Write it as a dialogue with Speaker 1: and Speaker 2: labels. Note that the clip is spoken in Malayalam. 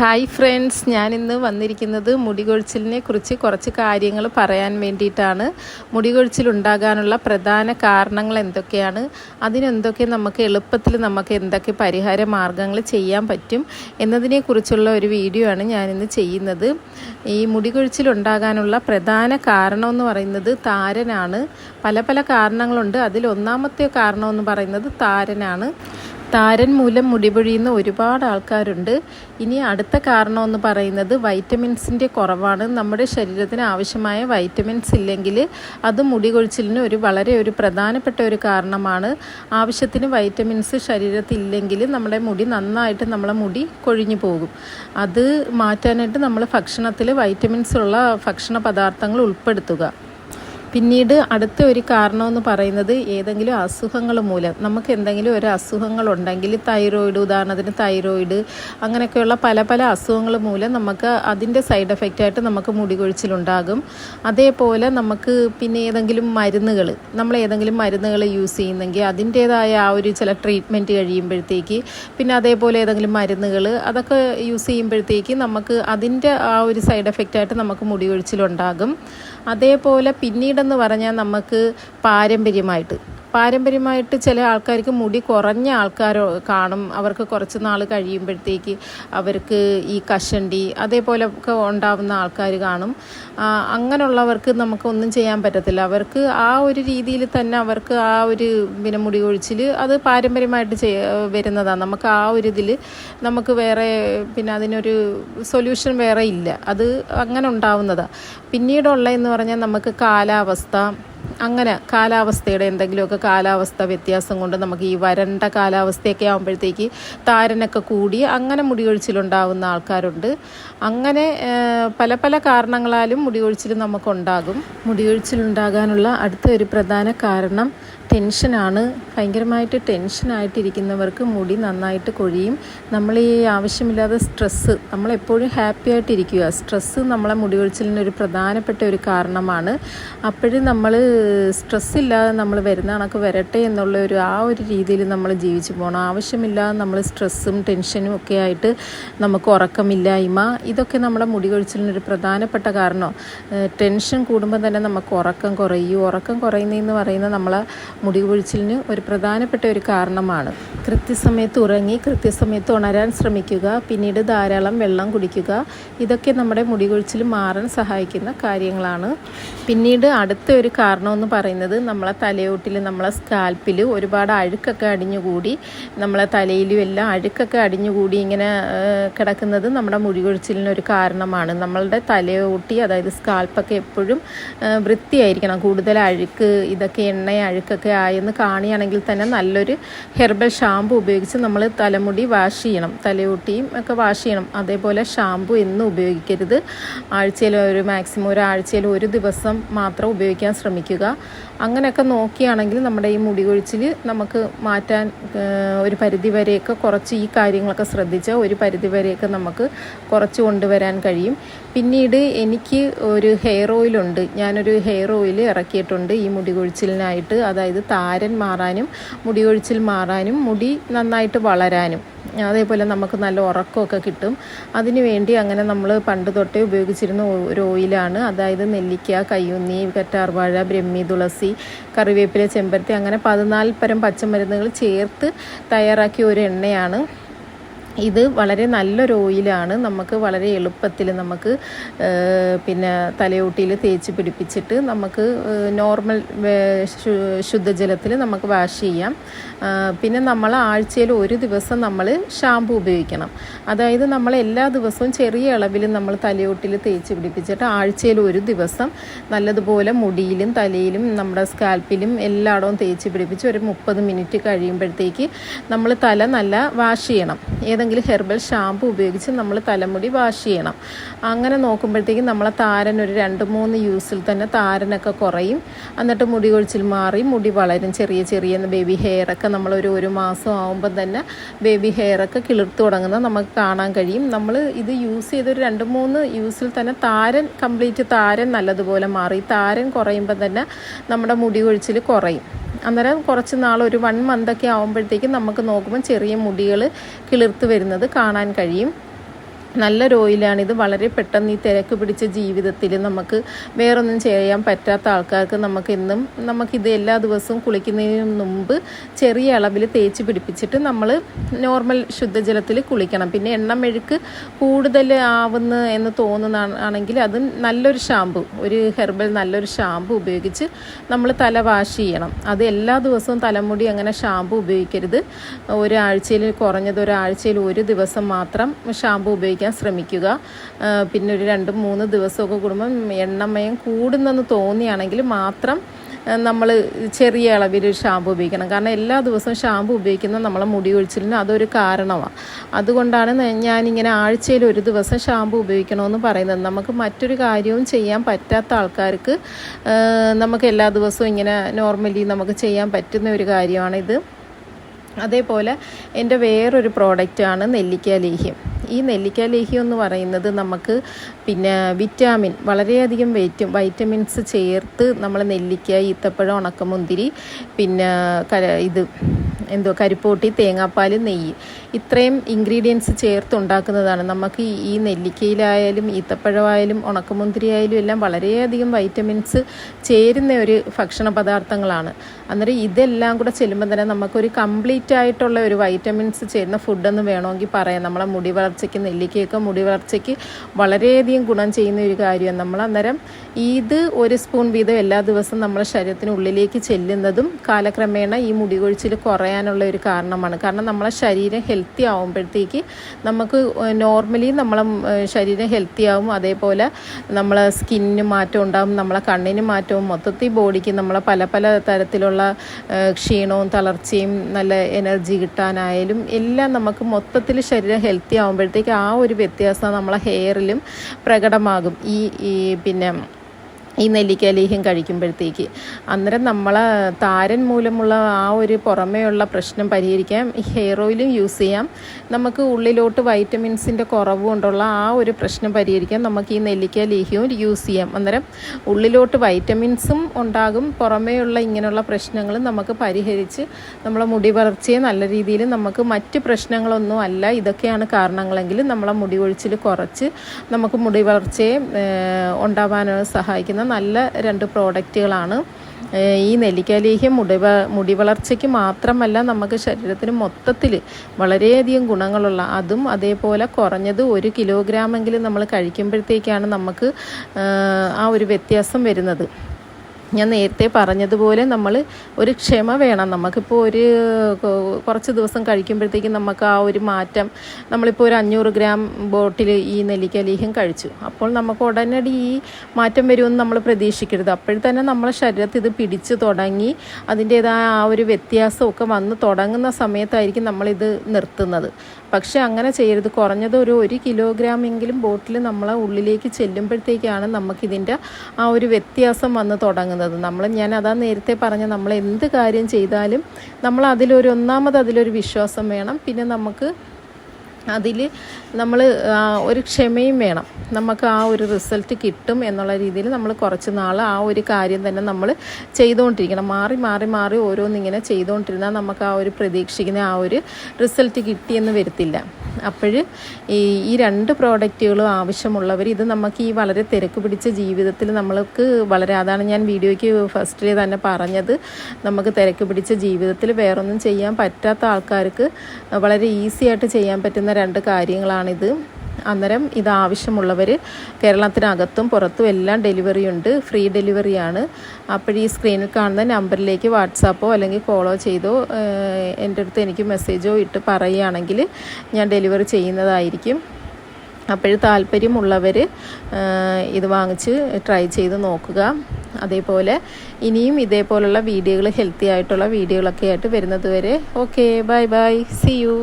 Speaker 1: ഹായ് ഫ്രണ്ട്സ് ഞാൻ ഇന്ന് വന്നിരിക്കുന്നത് മുടികൊഴിച്ചിലിനെ കുറിച്ച് കുറച്ച് കാര്യങ്ങൾ പറയാൻ വേണ്ടിയിട്ടാണ്. മുടികൊഴിച്ചിൽ ഉണ്ടാകാനുള്ള പ്രധാന കാരണങ്ങൾ എന്തൊക്കെയാണ്? അതിനെന്തൊക്കെ നമുക്ക് എളുപ്പത്തിൽ നമുക്ക് എന്തൊക്കെ പരിഹാര മാർഗങ്ങൾ ചെയ്യാൻ പറ്റും എന്നതിനെക്കുറിച്ചുള്ള ഒരു വീഡിയോ ആണ് ഞാനിന്ന് ചെയ്യുന്നത്. ഈ മുടികൊഴിച്ചിൽ ഉണ്ടാകാനുള്ള പ്രധാന കാരണം എന്ന് പറയുന്നത് താരനാണ്. പല പല കാരണങ്ങളുണ്ട്. അതിൽ ഒന്നാമത്തെ കാരണം എന്ന് പറയുന്നത് താരനാണ്. താരൻ മൂലം മുടിപൊഴിയുന്ന ഒരുപാട് ആൾക്കാരുണ്ട്. ഇനി അടുത്ത കാരണം എന്ന് പറയുന്നത് വൈറ്റമിൻസിന്റെ കുറവാണ്. നമ്മുടെ ശരീരത്തിന് ആവശ്യമായ വൈറ്റമിൻസ് ഇല്ലെങ്കിൽ അത് മുടി കൊഴിച്ചിലിന് ഒരു വളരെ ഒരു പ്രധാനപ്പെട്ട ഒരു കാരണമാണ്. ആവശ്യത്തിന് വൈറ്റമിൻസ് ശരീരത്തിൽ ഇല്ലെങ്കിൽ നമ്മുടെ മുടി നന്നായിട്ട് നമ്മളെ മുടി കൊഴിഞ്ഞു പോകും. അത് മാറ്റാനായിട്ട് നമ്മൾ ഭക്ഷണത്തിൽ വൈറ്റമിൻസ് ഉള്ള ഭക്ഷണ പദാർത്ഥങ്ങൾ ഉൾപ്പെടുത്തുക. പിന്നീട് അടുത്ത ഒരു കാരണം എന്ന് പറയുന്നത് ഏതെങ്കിലും അസുഖങ്ങൾ മൂലം. നമുക്ക് എന്തെങ്കിലും ഒരു അസുഖങ്ങൾ അസുഖങ്ങളുണ്ടെങ്കിൽ തൈറോയിഡ് ഉദാഹരണത്തിന് തൈറോയിഡ് അങ്ങനെയൊക്കെയുള്ള പല പല അസുഖങ്ങൾ മൂലം നമുക്ക് അതിന്റെ സൈഡ് എഫക്റ്റായിട്ട് നമുക്ക് മുടി കൊഴിച്ചിലുണ്ടാകും അതേപോലെ നമുക്ക് പിന്നെ ഏതെങ്കിലും മരുന്നുകൾ നമ്മൾ ഏതെങ്കിലും മരുന്നുകൾ യൂസ് ചെയ്യുന്നെങ്കിൽ അതിന്റേതായ ആ ഒരു ചില ട്രീറ്റ്മെന്റ് കഴിയുമ്പോഴത്തേക്ക് പിന്നെ അതേപോലെ ഏതെങ്കിലും മരുന്നുകൾ അതൊക്കെ യൂസ് ചെയ്യുമ്പോഴത്തേക്ക് നമുക്ക് അതിന്റെ ആ ഒരു സൈഡ് എഫക്റ്റായിട്ട് നമുക്ക് മുടി കൊഴിച്ചിലുണ്ടാകും അതേപോലെ പിന്നീടെന്ന് പറഞ്ഞാൽ നമുക്ക് പാരമ്പര്യമായിട്ട് പാരമ്പര്യമായിട്ട് ചില ആൾക്കാർക്ക് മുടി കുറഞ്ഞ ആൾക്കാരോ കാണും. അവർക്ക് കുറച്ച് നാൾ കഴിയുമ്പോഴത്തേക്ക് അവർക്ക് ഈ കഷണ്ടി അതേപോലെ ഒക്കെ ഉണ്ടാവുന്ന ആൾക്കാർ കാണും. അങ്ങനെയുള്ളവർക്ക് നമുക്കൊന്നും ചെയ്യാൻ പറ്റത്തില്ല. അവർക്ക് ആ ഒരു രീതിയിൽ തന്നെ അവർക്ക് ആ ഒരു പിന്നെ മുടി ഒഴിച്ചിൽ അത് പാരമ്പര്യമായിട്ട് ചെയ്യ വരുന്നതാണ് നമുക്ക് ആ ഒരു ഇതിൽ നമുക്ക് വേറെ പിന്നെ അതിനൊരു സൊല്യൂഷൻ വേറെ ഇല്ല. അത് അങ്ങനെ ഉണ്ടാവുന്നതാണ് പിന്നീടുള്ള എന്ന് പറഞ്ഞാൽ നമുക്ക് കാലാവസ്ഥ അങ്ങനെ കാലാവസ്ഥയുടെ എന്തെങ്കിലുമൊക്കെ കാലാവസ്ഥ വ്യത്യാസം കൊണ്ട് നമുക്ക് ഈ വരണ്ട കാലാവസ്ഥയൊക്കെ ആകുമ്പോഴത്തേക്ക് താരനൊക്കെ കൂടി അങ്ങനെ മുടികൊഴിച്ചിലുണ്ടാവുന്ന ആൾക്കാരുണ്ട്. അങ്ങനെ പല പല കാരണങ്ങളാലും മുടികൊഴിച്ചിൽ നമുക്കുണ്ടാകും. മുടികൊഴിച്ചിലുണ്ടാകാനുള്ള അടുത്ത ഒരു പ്രധാന കാരണം ടെൻഷനാണ്. ഭയങ്കരമായിട്ട് ടെൻഷനായിട്ടിരിക്കുന്നവർക്ക് മുടി നന്നായിട്ട് കൊഴിയും. നമ്മൾ ഈ ആവശ്യമില്ലാതെ സ്ട്രെസ്സ് നമ്മളെപ്പോഴും ഹാപ്പി ആയിട്ടിരിക്കുക സ്ട്രെസ്സ് നമ്മളെ മുടി കൊഴിച്ചിലിനൊരു പ്രധാനപ്പെട്ട ഒരു കാരണമാണ്. അപ്പോഴും നമ്മൾ സ്ട്രെസ് ഇല്ലാതെ നമ്മൾ വരുന്ന കണക്ക് വരട്ടെ എന്നുള്ള ഒരു ആ ഒരു രീതിയിൽ നമ്മൾ ജീവിച്ചു പോകണം ആവശ്യമില്ലാതെ നമ്മൾ സ്ട്രെസ്സും ടെൻഷനും ഒക്കെ ആയിട്ട് നമുക്ക് ഉറക്കമില്ലായ്മ ഇതൊക്കെ നമ്മുടെ മുടി കൊഴിച്ചിലിനൊരു പ്രധാനപ്പെട്ട കാരണം. ടെൻഷൻ കൂടുമ്പോൾ തന്നെ നമുക്ക് ഉറക്കം കുറയും. ഉറക്കം കുറയുന്നതെന്ന് പറയുന്നത് നമ്മളെ മുടി കൊഴിച്ചിലിന് ഒരു പ്രധാനപ്പെട്ട ഒരു കാരണമാണ്. കൃത്യസമയത്ത് ഉറങ്ങി കൃത്യസമയത്ത് ഉണരാൻ ശ്രമിക്കുക പിന്നീട് ധാരാളം വെള്ളം കുടിക്കുക ഇതൊക്കെ നമ്മുടെ മുടി കൊഴിച്ചിൽ മാറാൻ സഹായിക്കുന്ന കാര്യങ്ങളാണ്. പിന്നീട് അടുത്ത ഒരു കാരണമെന്ന് പറയുന്നത് നമ്മളെ തലയോട്ടിൽ നമ്മളെ സ്കാൽപ്പിൽ ഒരുപാട് അഴുക്കൊക്കെ അടിഞ്ഞുകൂടി നമ്മളെ തലയിലും എല്ലാം അഴുക്കൊക്കെ അടിഞ്ഞുകൂടി ഇങ്ങനെ കിടക്കുന്നത് നമ്മുടെ മുടി കൊഴിച്ചിലിനൊരു കാരണമാണ്. നമ്മളുടെ തലയോട്ടി അതായത് സ്കാൽപ്പൊക്കെ എപ്പോഴും വൃത്തിയായിരിക്കണം. കൂടുതൽ അഴുക്ക് ഇതൊക്കെ എണ്ണ അഴുക്കൊക്കെ ആയെന്ന് കാണുകയാണെങ്കിൽ തന്നെ നല്ലൊരു ഹെർബൽ ഷാമ്പു ഉപയോഗിച്ച് നമ്മൾ തലമുടി വാഷ് ചെയ്യണം. തലയോട്ടിയും ഒക്കെ വാഷ് ചെയ്യണം. അതേപോലെ ഷാമ്പു എന്നും ഉപയോഗിക്കരുത്. ആഴ്ചയിൽ ഒരു മാക്സിമം ഒരു ആഴ്ചയിൽ ഒരു ദിവസം മാത്രം ഉപയോഗിക്കാൻ ശ്രമിക്കുക. അങ്ങനെയൊക്കെ നോക്കിയാണെങ്കിൽ നമ്മുടെ ഈ മുടി കൊഴിച്ചിൽ നമുക്ക് മാറ്റാൻ ഒരു പരിധി വരെയൊക്കെ കുറച്ച് ഈ കാര്യങ്ങളൊക്കെ ശ്രദ്ധിച്ചാൽ ഒരു പരിധി വരെയൊക്കെ നമുക്ക് കുറച്ച് കൊണ്ടുവരാൻ കഴിയും. പിന്നീട് എനിക്ക് ഒരു ഹെയർ ഓയിലുണ്ട് ഞാനൊരു ഹെയർ ഓയിൽ ഇറക്കിയിട്ടുണ്ട് ഈ മുടി കൊഴിച്ചിലിനായിട്ട്. അതായത് താരൻ മാറാനും മുടി കൊഴിച്ചിൽ മാറാനും മുടി നന്നായിട്ട് വളരാനും. അതേപോലെ നമുക്ക് നല്ല ഉറക്കമൊക്കെ കിട്ടും. അതിനു വേണ്ടി അങ്ങനെ നമ്മൾ പണ്ട് തൊട്ടേ ഉപയോഗിച്ചിരുന്ന ഒരു ഓയിലാണ് അതായത് നെല്ലിക്ക കയ്യുന്നി കറ്റാർവാഴ ബ്രഹ്മി തുളസി കറിവേപ്പില ചെമ്പരത്തി അങ്ങനെ പതിനാല് പരം പച്ചമരുന്നുകൾ ചേർത്ത് തയ്യാറാക്കിയ ഒരു എണ്ണയാണ്. ഇത് വളരെ നല്ലൊരു ഓയിലാണ് നമുക്ക് വളരെ എളുപ്പത്തിൽ നമുക്ക് പിന്നെ തലയോട്ടിയിൽ തേച്ച് പിടിപ്പിച്ചിട്ട് നമുക്ക് നോർമൽ ശുദ്ധജലത്തിൽ നമുക്ക് വാഷ് ചെയ്യാം. പിന്നെ നമ്മൾ ആഴ്ചയിൽ ഒരു ദിവസം നമ്മൾ ഷാമ്പു ഉപയോഗിക്കണം. അതായത് നമ്മൾ എല്ലാ ദിവസവും ചെറിയ അളവിൽ നമ്മൾ തലയോട്ടിൽ തേച്ച് പിടിപ്പിച്ചിട്ട് ആഴ്ചയിൽ ഒരു ദിവസം നല്ലതുപോലെ മുടിയിലും തലയിലും നമ്മുടെ സ്കാൽപ്പിലും എല്ലായിടവും തേച്ച് പിടിപ്പിച്ച് ഒരു മുപ്പത് മിനിറ്റ് കഴിയുമ്പോഴത്തേക്ക് നമ്മൾ തല നല്ല വാഷ് ചെയ്യണം. ഏതെങ്കിലും ഹെർബൽ ഷാമ്പു ഉപയോഗിച്ച് നമ്മൾ തലമുടി വാഷ് ചെയ്യണം. അങ്ങനെ നോക്കുമ്പോഴത്തേക്കും നമ്മളെ താരൻ ഒരു രണ്ട് മൂന്ന് യൂസിൽ തന്നെ താരനൊക്കെ കുറയും. എന്നിട്ട് മുടി കൊഴിച്ചിൽ മാറി മുടി വളരും. ചെറിയ ചെറിയ ബേബി ഹെയറൊക്കെ നമ്മളൊരു ഒരു മാസം ആകുമ്പോൾ തന്നെ ബേബി ഹെയറൊക്കെ കിളിർത്തു തുടങ്ങുന്നത് നമുക്ക് കാണാൻ കഴിയും. നമ്മൾ ഇത് യൂസ് ചെയ്തൊരു രണ്ട് മൂന്ന് യൂസിൽ തന്നെ താരൻ കംപ്ലീറ്റ് താരൻ നല്ലതുപോലെ മാറി. താരൻ കുറയുമ്പോൾ തന്നെ നമ്മുടെ മുടി കൊഴിച്ചിൽ കുറയും. അന്നേരം കുറച്ച് നാൾ ഒരു വൺ മന്തൊക്കെ ആകുമ്പോഴത്തേക്കും നമുക്ക് നോക്കുമ്പോൾ ചെറിയ മുടികൾ കിളിർത്ത് വരുന്നത് കാണാൻ കഴിയും. നല്ലൊരു ഓയിലാണ് ഇത് വളരെ പെട്ടെന്ന് ഈ തിരക്ക് പിടിച്ച ജീവിതത്തിൽ നമുക്ക് വേറൊന്നും ചെയ്യാൻ പറ്റാത്ത ആൾക്കാർക്ക് നമുക്ക് എന്നും നമുക്കിത് എല്ലാ ദിവസവും കുളിക്കുന്നതിന് മുമ്പ് ചെറിയ അളവിൽ തേച്ച് പിടിപ്പിച്ചിട്ട് നമ്മൾ നോർമൽ ശുദ്ധജലത്തിൽ കുളിക്കണം. പിന്നെ എണ്ണമെഴുക്ക് കൂടുതൽ ആവുന്ന എന്ന് തോന്നുന്നതാണെങ്കിൽ അത് നല്ലൊരു ഷാമ്പു ഒരു ഹെർബൽ നല്ലൊരു ഷാമ്പു ഉപയോഗിച്ച് നമ്മൾ തല വാഷ് ചെയ്യണം. അത് എല്ലാ ദിവസവും തലമുടി അങ്ങനെ ഷാമ്പു ഉപയോഗിക്കരുത്. ഒരാഴ്ചയിൽ കുറഞ്ഞത് ഒരാഴ്ചയിൽ ഒരു ദിവസം മാത്രം ഷാമ്പു ഉപയോഗിക്കാൻ ശ്രമിക്കുക. പിന്നെ ഒരു രണ്ട് മൂന്ന് ദിവസമൊക്കെ കൂടുമ്പം എണ്ണമയം കൂടുന്നെന്ന് തോന്നിയാണെങ്കിൽ മാത്രം നമ്മൾ ചെറിയ അളവിൽ ഷാമ്പു ഉപയോഗിക്കണം. കാരണം എല്ലാ ദിവസവും ഷാമ്പു ഉപയോഗിക്കുന്നത് നമ്മളെ മുടി ഒഴിച്ചിലിന് അതൊരു കാരണമാണ് അതുകൊണ്ടാണ് ഞാനിങ്ങനെ ആഴ്ചയിൽ ഒരു ദിവസം ഷാമ്പു ഉപയോഗിക്കണമെന്ന് പറയുന്നത്. നമുക്ക് മറ്റൊരു കാര്യവും ചെയ്യാൻ പറ്റാത്ത ആൾക്കാർക്ക് നമുക്ക് എല്ലാ ദിവസവും ഇങ്ങനെ നോർമലി നമുക്ക് ചെയ്യാൻ പറ്റുന്ന ഒരു കാര്യമാണിത്. അതേപോലെ എന്റെ വേറൊരു പ്രോഡക്റ്റാണ് നെല്ലിക്ക ലേഹ്യം. ഈ നെല്ലിക്ക ലേഹ്യം എന്ന് പറയുന്നത് നമുക്ക് പിന്നെ വിറ്റാമിൻ വളരെയധികം വൈറ്റ വൈറ്റമിൻസ് ചേർത്ത് നമ്മൾ നെല്ലിക്ക ഈത്തപ്പഴം ഉണക്കമുന്തിരി പിന്നെ ഇത് എന്തോ കരിപ്പൂട്ടി തേങ്ങാപ്പാൽ നെയ്യ്. ഇത്രയും ഇൻഗ്രീഡിയൻസ് ചേർത്തുണ്ടാക്കുന്നതാണ്. നമുക്ക് ഈ- നെല്ലിക്കയിലായാലും ഈത്തപ്പഴമായാലും ഉണക്കമുന്തിരി ആയാലും എല്ലാം വളരെയധികം വൈറ്റമിൻസ് ചേരുന്ന ഒരു ഭക്ഷണ പദാർത്ഥങ്ങളാണ് അന്നേരം ഇതെല്ലാം കൂടെ ചെല്ലുമ്പോൾ തന്നെ നമുക്കൊരു കംപ്ലീറ്റ് ആയിട്ടുള്ള ഒരു വൈറ്റമിൻസ് ചേരുന്ന ഫുഡെന്ന് വേണമെങ്കിൽ പറയാം. നമ്മളെ മുടി വളർച്ചയ്ക്ക് നെല്ലിക്കയൊക്കെ മുടി വളർച്ചയ്ക്ക് വളരെയധികം ഗുണം ചെയ്യുന്ന ഒരു കാര്യമാണ്. നമ്മൾ അന്നേരം ഇത് ഒരു സ്പൂൺ വീതം എല്ലാ ദിവസവും നമ്മുടെ ശരീരത്തിനുള്ളിലേക്ക് ചെല്ലുന്നതും കാലക്രമേണ ഈ മുടി കൊഴിച്ചിൽ കുറയാനുള്ള ഒരു കാരണമാണ്. കാരണം നമ്മളെ ശരീരം ഹെൽത്തി ആവുമ്പോഴത്തേക്ക് നമുക്ക് നോർമലി നമ്മളെ ശരീരം ഹെൽത്തി ആവും. അതേപോലെ നമ്മളെ സ്കിന്നിന് മാറ്റം ഉണ്ടാവും നമ്മളെ കണ്ണിന് മാറ്റവും മൊത്തത്തിൽ ബോഡിക്ക് നമ്മളെ പല പല തരത്തിലുള്ള ക്ഷീണവും തളർച്ചയും നല്ല എനർജി കിട്ടാനായാലും എല്ലാം നമുക്ക് മൊത്തത്തിൽ ശരീരം ഹെൽത്തി ആവുമ്പോഴത്തേക്ക് ആ ഒരു വ്യത്യാസം നമ്മളെ ഹെയറിലും പ്രകടമാകും. ഈ പിന്നെ ഈ നെല്ലിക്ക ലേഹ്യം കഴിക്കുമ്പോഴത്തേക്ക്. അന്നേരം നമ്മളെ താരൻ മൂലമുള്ള ആ ഒരു പുറമേയുള്ള പ്രശ്നം പരിഹരിക്കാം. ഹെയർ ഓയിലും യൂസ് ചെയ്യാം. നമുക്ക് ഉള്ളിലോട്ട് വൈറ്റമിൻസിന്റെ കുറവ് കൊണ്ടുള്ള ആ ഒരു പ്രശ്നം പരിഹരിക്കാം. നമുക്ക് ഈ നെല്ലിക്ക ലേഹ്യവും യൂസ് ചെയ്യാം. അന്നേരം ഉള്ളിലോട്ട് വൈറ്റമിൻസും ഉണ്ടാകും. പുറമേയുള്ള ഇങ്ങനെയുള്ള പ്രശ്നങ്ങളും നമുക്ക് പരിഹരിച്ച് നമ്മളെ മുടി വളർച്ചയെ നല്ല രീതിയിൽ നമുക്ക് മറ്റ് പ്രശ്നങ്ങളൊന്നും അല്ല. ഇതൊക്കെയാണ് കാരണങ്ങളെങ്കിൽ നമ്മളെ മുടി ഒഴിച്ചിൽ കുറച്ച് നമുക്ക് മുടി വളർച്ചയെ ഉണ്ടാവാൻ ഉണ്ടാവാൻ സഹായിക്കുന്ന നല്ല രണ്ട് പ്രോഡക്റ്റുകളാണ്. ഈ നെല്ലിക്കാലേഹ്യം മുടി വ- മുടി വളർച്ചയ്ക്ക് മാത്രമല്ല നമുക്ക് ശരീരത്തിന് മൊത്തത്തിൽ വളരെയധികം ഗുണങ്ങളുള്ള അതും അതേപോലെ കുറഞ്ഞത് ഒരു കിലോഗ്രാമെങ്കിലും നമ്മൾ കഴിക്കുമ്പോഴത്തേക്കാണ് നമുക്ക് ആ ഒരു വ്യത്യാസം വരുന്നത്. ഞാൻ നേരത്തെ പറഞ്ഞതുപോലെ നമ്മൾ ഒരു ക്ഷമ വേണം. നമുക്കിപ്പോൾ ഒരു കുറച്ച് ദിവസം കഴിക്കുമ്പോഴത്തേക്കും നമുക്ക് ആ ഒരു മാറ്റം നമ്മളിപ്പോൾ ഒരു അഞ്ഞൂറ് ഗ്രാം ബോട്ടിൽ ഈ നെല്ലിക്ക ലേഹ്യം കഴിച്ചു. അപ്പോൾ നമുക്ക് ഉടനടി ഈ മാറ്റം വരുമെന്ന് നമ്മൾ പ്രതീക്ഷിക്കരുത്. അപ്പോഴത്തന്നെ നമ്മളെ ശരീരത്തിൽ ഇത് പിടിച്ചു തുടങ്ങി അതിന്റേതായ ആ ഒരു വ്യത്യാസമൊക്കെ വന്ന് തുടങ്ങുന്ന സമയത്തായിരിക്കും നമ്മളിത് നിർത്തുന്നത്. പക്ഷേ അങ്ങനെ ചെയ്യരുത്. കുറഞ്ഞത് ഒരു ഒരു കിലോഗ്രാം എങ്കിലും ബോട്ടിൽ നമ്മളെ ഉള്ളിലേക്ക് ചെല്ലുമ്പോഴത്തേക്കാണ് നമുക്കിതിന്റെ ആ ഒരു വ്യത്യാസം വന്ന് തുടങ്ങുന്നത്. നമ്മൾ ഞാൻ അതാ നേരത്തെ പറഞ്ഞ നമ്മൾ എന്ത് കാര്യം ചെയ്താലും നമ്മൾ അതിലൊരു ഒന്നാമത് അതിലൊരു വിശ്വാസം വേണം. പിന്നെ നമുക്ക് അതിൽ നമ്മൾ ഒരു ക്ഷമയും വേണം. നമുക്ക് ആ ഒരു റിസൾട്ട് കിട്ടും എന്നുള്ള രീതിയിൽ നമ്മൾ കുറച്ച് നാൾ ആ ഒരു കാര്യം തന്നെ നമ്മൾ ചെയ്തുകൊണ്ടിരിക്കണം. മാറി മാറി മാറി ഓരോന്നിങ്ങനെ ചെയ്തുകൊണ്ടിരുന്നാൽ നമുക്ക് ആ ഒരു പ്രതീക്ഷിക്കുന്ന ആ ഒരു റിസൾട്ട് കിട്ടിയെന്ന് വരത്തില്ല. അപ്പോൾ ഈ ഈ രണ്ട് പ്രോഡക്റ്റുകളും ആവശ്യമുള്ളവർ ഇത് നമുക്ക് ഈ വളരെ തിരക്ക് പിടിച്ച ജീവിതത്തിൽ നമ്മൾക്ക് വളരെ അതാണ് ഞാൻ വീഡിയോയ്ക്ക് ഫസ്റ്റിൽ തന്നെ പറഞ്ഞത്. നമുക്ക് തിരക്ക് പിടിച്ച ജീവിതത്തിൽ വേറൊന്നും ചെയ്യാൻ പറ്റാത്ത ആൾക്കാർക്ക് വളരെ ഈസി ആയിട്ട് ചെയ്യാൻ പറ്റുന്ന രണ്ട് കാര്യങ്ങളാണിത്. അന്നേരം ഇത് ആവശ്യമുള്ളവർ കേരളത്തിനകത്തും പുറത്തും എല്ലാം ഡെലിവറി ഉണ്ട്. ഫ്രീ ഡെലിവറിയാണ് അപ്പോൾ ഈ സ്ക്രീനിൽ കാണുന്ന നമ്പറിലേക്ക് വാട്സാപ്പോ അല്ലെങ്കിൽ കോളോ ചെയ്തോ എന്റെ അടുത്ത് എനിക്ക് മെസ്സേജോ ഇട്ട് പറയുകയാണെങ്കിൽ ഞാൻ ഡെലിവറി ചെയ്യുന്നതായിരിക്കും. അപ്പോൾ താല്പര്യമുള്ളവർ ഇത് വാങ്ങിച്ച് ട്രൈ ചെയ്ത് നോക്കുക. അതേപോലെ ഇനിയും ഇതേപോലുള്ള വീഡിയോകൾ ഹെൽത്തി ആയിട്ടുള്ള വീഡിയോകളൊക്കെ ആയിട്ട് വരുന്നത് വരെ okay bye bye see you.